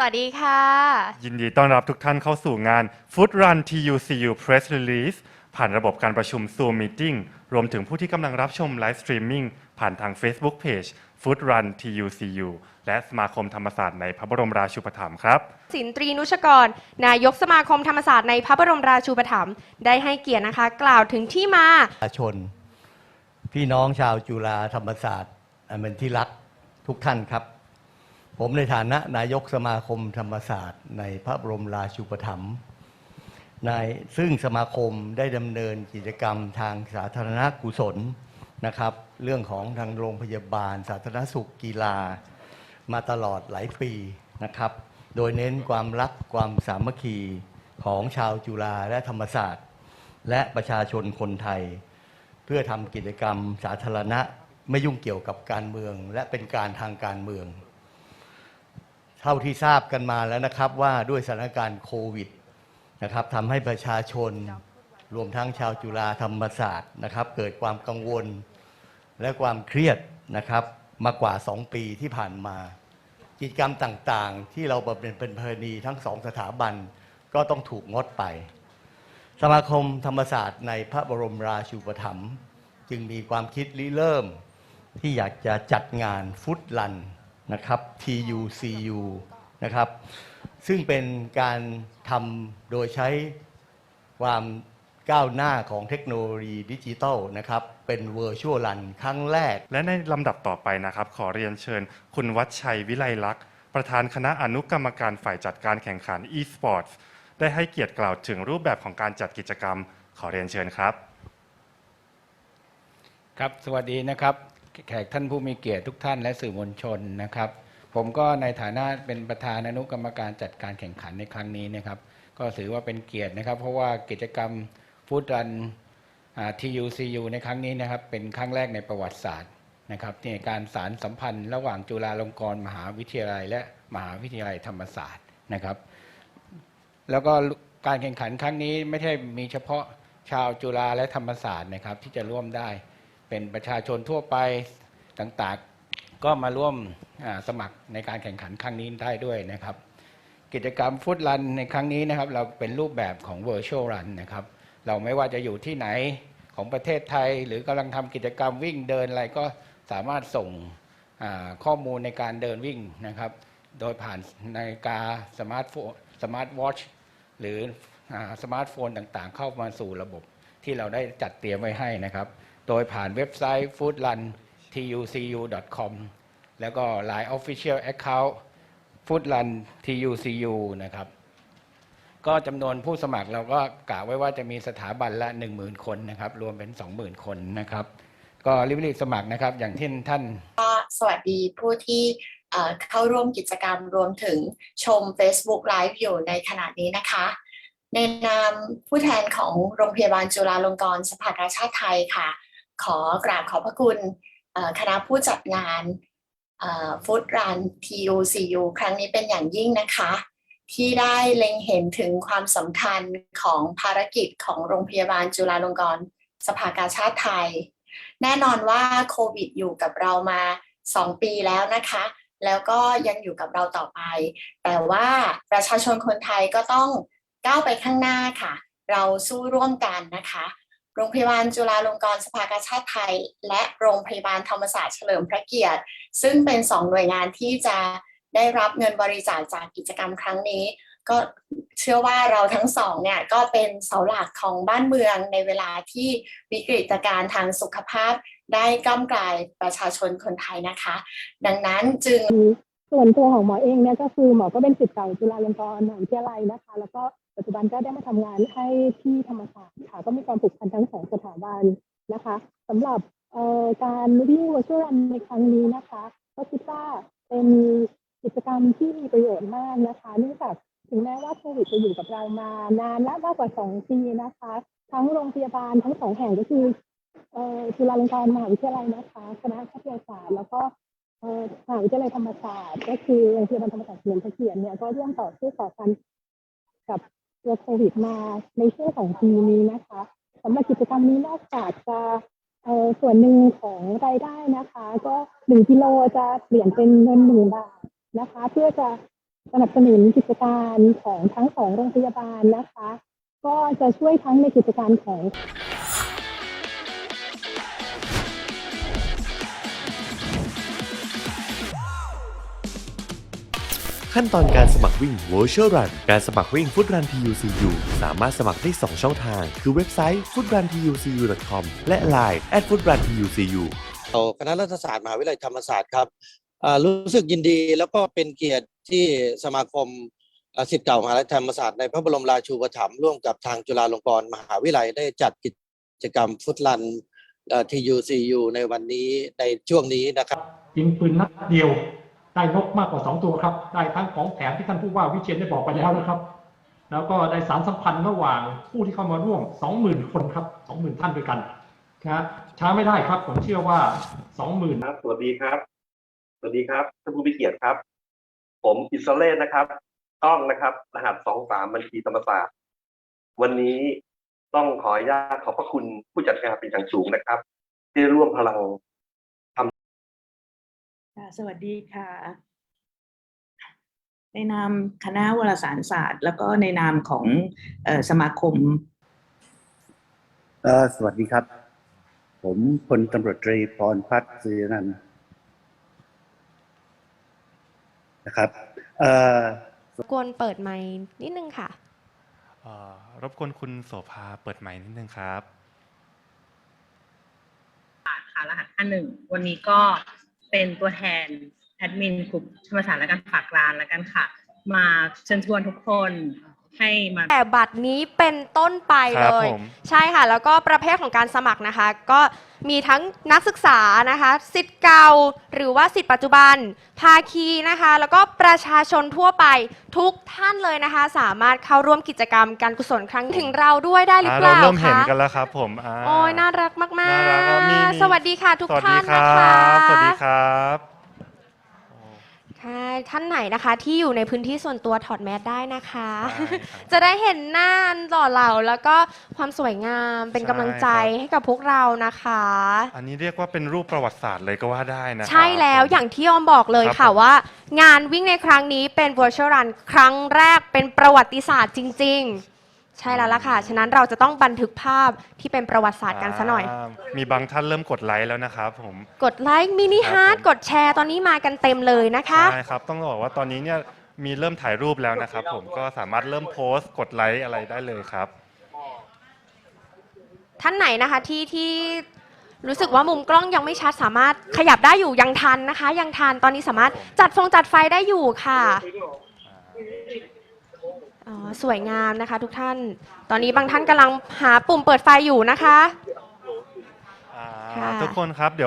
สวัสดีค่ะ ยินดีต้อนรับทุกท่านเข้าสู่งาน Food Run TUCU Press Release ผ่านระบบการประชุม Zoom Meeting รวมถึงผู้ที่กำลังรับชมไลฟ์สตรีมมิ่งผ่านทาง Facebook Page Food Run TUCU และสมาคมธรรมศาสตร์ในพระบรมราชูปถัมภ์ครับ สินตรีนุชกร นายกสมาคมธรรมศาสตร์ในพระบรมราชูปถัมภ์ได้ให้เกียรตินะคะ กล่าวถึงที่มาประชาชน พี่น้องชาวจุฬาธรรมศาสตร์อันเป็นที่รักทุกท่านครับ ผมในฐานะนายกสมาคมธรรมศาสตร์ในพระบรมราชูปถัมภ์ในซึ่งสมาคมได้ดำเนินกิจกรรมทางสาธารณกุศลนะครับ เรื่องของทางโรงพยาบาล สาธารณสุขกีฬา มาตลอดหลายปีนะครับ โดยเน้นความรักความสามัคคีของชาวจุฬาและธรรมศาสตร์ และประชาชนคนไทย เพื่อทำกิจกรรมสาธารณะไม่ยุ่งเกี่ยวกับการเมือง และเป็นการทางการเมือง เท่าที่ทราบกันมาแล้วนะครับว่าด้วยสถานการณ์โควิดนะครับทำให้ประชาชนรวมทั้งชาวจุฬาธรรมศาสตร์นะครับ เกิดความกังวลและความเครียดนะครับ มากว่า 2 ปีที่ผ่านมา กิจกรรมต่างๆ ที่เราเพ็ญเป็นเพลินีทั้งสองสถาบันก็ต้องถูกงดไป สมาคมธรรมศาสตร์ในพระบรมราชูปถัมภ์จึงมีความคิดริเริ่มที่อยากจะจัดงานฟุตลัน นะครับ TUCU นะครับ ซึ่งเป็นการทำโดยใช้ความก้าวหน้าของเทคโนโลยีดิจิทัลนะครับ เป็น Virtual Run ครั้งแรก และในลำดับต่อไปนะครับ ขอเรียนเชิญ คุณวัชชัยวิไลลักษณ์ ประธานคณะอนุกรรมการฝ่ายจัดการแข่งขัน e-sports ได้ให้เกียรติกล่าวถึงรูปแบบของการจัดกิจกรรม ขอเรียนเชิญครับ ครับ สวัสดีนะครับ แขกท่านผู้มีเกียรติทุกท่านและสื่อมวลชนนะครับ ผมก็ในฐานะเป็นประธานอนุกรรมการจัดการแข่งขันในครั้งนี้นะครับ ก็ถือว่าเป็นเกียรตินะครับ เพราะว่ากิจกรรมฟู้ดรัน TUCU ในครั้งนี้นะครับ เป็นครั้งแรกในประวัติศาสตร์นะครับในการสารสัมพันธ์ ระหว่างจุฬาลงกรณ์มหาวิทยาลัย และมหาวิทยาลัยธรรมศาสตร์นะครับ แล้วก็การแข่งขันครั้งนี้ไม่ใช่มีเฉพาะชาวจุฬาและธรรมศาสตร์นะครับที่จะร่วมได้ เป็นประชาชนทั่วไปต่างๆ ก็มาร่วมสมัครในการแข่งขันครั้งนี้ได้ด้วยนะครับ กิจกรรมฟุตรันในครั้งนี้นะครับ เราเป็นรูปแบบของ Virtual Run นะครับ เราไม่ว่าจะอยู่ที่ไหนของประเทศไทย หรือกำลังทำกิจกรรมวิ่งเดินอะไรก็สามารถส่งข้อมูลในการเดินวิ่งนะครับ โดยผ่านนาฬิกาสมาร์ทโฟนสมาร์ทวอชหรือสมาร์ทโฟนต่างๆ เข้ามาสู่ระบบที่เราได้จัดเตรียมไว้ให้นะครับ โดยผ่านเว็บไซต์ foodrun.tucu.com แล้วก็ Line Official Account foodrun tucu นะครับ ก็จำนวนผู้สมัครเราก็กะไว้ว่าจะมีสถาบันละ 10,000 คนนะครับ รวมเป็น 20,000 คนนะครับ ก็รีบๆสมัครนะครับ อย่างที่ท่าน ก็สวัสดีผู้ที่เอ่อเข้าร่วมกิจกรรมรวมถึงชม Facebook Live อยู่ในขณะนี้นะคะ ในนามผู้แทนของโรงพยาบาลจุฬาลงกรณ์สภากาชาติไทยค่ะ ขอกราบขอบพระคุณคณะผู้จัดงานฟุตรัน TUCU ครั้งนี้เป็นอย่างยิ่งนะคะ ที่ได้เล็งเห็นถึงความสำคัญของภารกิจของโรงพยาบาลจุฬาลงกรณ์สภากาชาติไทย แน่นอนว่าโควิดอยู่กับเรามา 2 ปีแล้วนะคะ แล้วก็ยังอยู่กับเราต่อไป แต่ว่าประชาชนคนไทยก็ต้องก้าวไปข้างหน้าค่ะ เราสู้ร่วมกันนะคะ โรงพยาบาลจุฬาลงกรณ์สภากาชาติไทย และโรงพยาบาลธรรมศาสตร์เฉลิมพระเกียรติ ซึ่งเป็นสองหน่วยงานที่จะได้รับเงินบริจาคจากกิจกรรมครั้งนี้ ก็เชื่อว่าเราทั้งสองเนี่ยก็เป็นเสาหลักของบ้านเมืองในเวลาที่วิกฤตการณ์ทางสุขภาพได้กล้ำกลายประชาชนคนไทยนะคะ ดังนั้นจึงส่วนตัวของหมอเองเนี่ยก็คือหมอก็เป็นศิษย์เก่าจุฬาลงกรณ์มหาวิทยาลัยนะคะ แล้วก็ปัจจุบันก็ได้มาทำงานให้ที่ธรรมศาสตร์ ก็มีความผูกพันทั้งสองสถาบันนะคะสำหรับการวิ่งวอร์ชวลในครั้งนี้นะคะ ก็คิดว่าเป็นกิจกรรมที่มีประโยชน์มากนะคะเนื่องจากถึงแม้ว่าโควิดจะอยู่กับเรามานานและมากกว่าสองปีนะคะ ทั้งโรงพยาบาลทั้งสองแห่งก็คือจุฬาลงกรณ์มหาวิทยาลัยนะคะคณะแพทยศาสตร์แล้วก็มหาวิทยาลัยธรรมศาสตร์ ก็คือโรงพยาบาลธรรมศาสตร์เฉลิมพระเกียรติเนี่ยก็ร่วมต่อสู้ต่อกันกับ ตัวโควิดมาในช่วงของปีนี้นะคะสำหรับกิจกรรมนี้นอกจากจะเออส่วนหนึ่งของรายได้นะคะ ก็หนึ่งกิโลจะเปลี่ยนเป็นเงินหนึ่งบาทนะคะ เพื่อจะสนับสนุนกิจการของทั้งสองโรงพยาบาลนะคะ ก็จะช่วยทั้งในกิจการของ ขั้นตอนการสมัครวิ่ง Virtual Run การสมัครวิ่ง Foot Run TUCU สามารถสมัครได้ 2 ช่องทาง คือเว็บไซต์ footruntucu.com และ Line @footruntucu ต่อคณะรัฐศาสตร์มหาวิทยาลัยธรรมศาสตร์ครับอ่ารู้สึกยินดีแล้วก็เป็นเกียรติที่สมาคมอ่าศิษย์เก่ามหาวิทยาลัยธรรมศาสตร์ในพระบรมราชูปถัมภ์ร่วมกับทางจุฬาลงกรณ์มหาวิทยาลัยได้จัดกิจกรรมฟุตลันทียูซียูในวันนี้ในช่วงนี้นะครับ ยิงปืนนัดเดียว ได้นกมากกว่าสองตัวครับ ได้ทั้งของแถมที่ท่านผู้ว่าวิเชียนได้บอกไปแล้วนะครับ แล้วก็ได้สารสัมพันธ์ระหว่างผู้ที่เข้ามาร่วมสองหมื่นคนครับสองหมื่นท่านด้วยกันนะช้าไม่ได้ครับ ผมเชื่อว่าสองหมื่นครับสวัสดีครับ สวัสดีครับท่านผู้มีเกียรติครับ ผมอิสราเอลนะครับต้องนะครับ รหัสสองสามบัญชีธรรมศาสตร์ วันนี้ต้องขออนุญาตขอบพระคุณผู้จัดงานเป็นอย่างสูงนะครับ ที่ร่วมพลัง ค่ะสวัสดีค่ะ ในนามคณะวารสารศาสตร์ แล้วก็ในนามของเออสมาคมเอ่อสวัสดีครับ ผมพลตำรวจตรีพรพัฒน์สุริยนันท์นะครับเอ่อกวนเปิดไมค์นิดนึงค่ะเอ่อรบกวนคุณโสภาเปิดไมค์นิดนึงครับค่ะรหัสอันหนึ่งวันนี้ก็ เป็นตัวแทนแอดมินกลุ่มธรรมศาสตร์และการฝากร้านแล้วกันค่ะ มาเชิญชวนทุกคน ให้มา แต่บัตรนี้เป็นต้นไปคเลรับย ผมใช่ค่ะ แล้วก็ประเภทของการสมัครนะคะ ก็มีทั้งนักศึกษานะคะสิทธิ์เก่าหรือว่าสิทธิ์ปัจจุบัน ภาคีนะคะ แล้วก็ประชาชนทั่วไปทุกท่านเลยนะคะ สามารถเข้าร่วมกิจกรรมการกุศลครั้งถึงเราด้วยได้หรืออ่าเปเราล่าเริ่มเห็นคะกันแล้วครับ ผมอ่าโอ้ยน่ารักมากน่ารักอะมีมี ๆ สวัสดีค่ะทุกสวัสท่าดีนครันะคะ บ สวัสดีครับโอ้ ค่ะท่านไหนนะคะที่อยู่ในพื้นที่ส่วนตัวถอดแมสได้นะคะได้ครับจะได้เห็นหน้าอันหล่อเหลาแล้วก็ความสวยงามเป็นใช่กำลังใจครับ ให้กับพวกเรานะคะ อันนี้เรียกว่าเป็นรูปประวัติศาสตร์เลยก็ว่าได้นะครับ ใช่แล้วผมอย่างที่ออมบอกเลยครับค่ะผม ว่า งานวิ่งในครั้งนี้เป็น virtual run ครั้งแรกเป็นประวัติศาสตร์จริง ๆ ใช่แล้วล่ะค่ะ ฉะนั้นเราจะต้องบันทึกภาพที่เป็นประวัติศาสตร์กันซะหน่อยามีบางท่านเริ่มกดไลค์แล้วนะครับผม กดไลค์มินิครับฮาร์ดผม กดแชร์ตอนนี้มากันเต็มเลยนะคะ ใช่ครับ ต้องบอกว่าตอนนี้เนี่ยมีเริ่มถ่ายรูปแล้วนะครับ ผมก็สามารถเริ่มโพสต์กดไลค์อะไรได้เลยครับ ท่านไหนนะคะที่ที่รู้สึกว่ามุมกล้องยังไม่ชัดสามารถขยับได้อยู่ยังทันนะคะ ยังทันตอนนี้สามารถจัดฟงจัดไฟได้อยู่ค่ะ อ๋อสวยงามนะคะ ทุกท่าน ตอนนี้บางท่านกำลังหาปุ่มเปิดไฟอยู่นะคะ อ่าค่ะ ทุกคนครับเดี๋ยว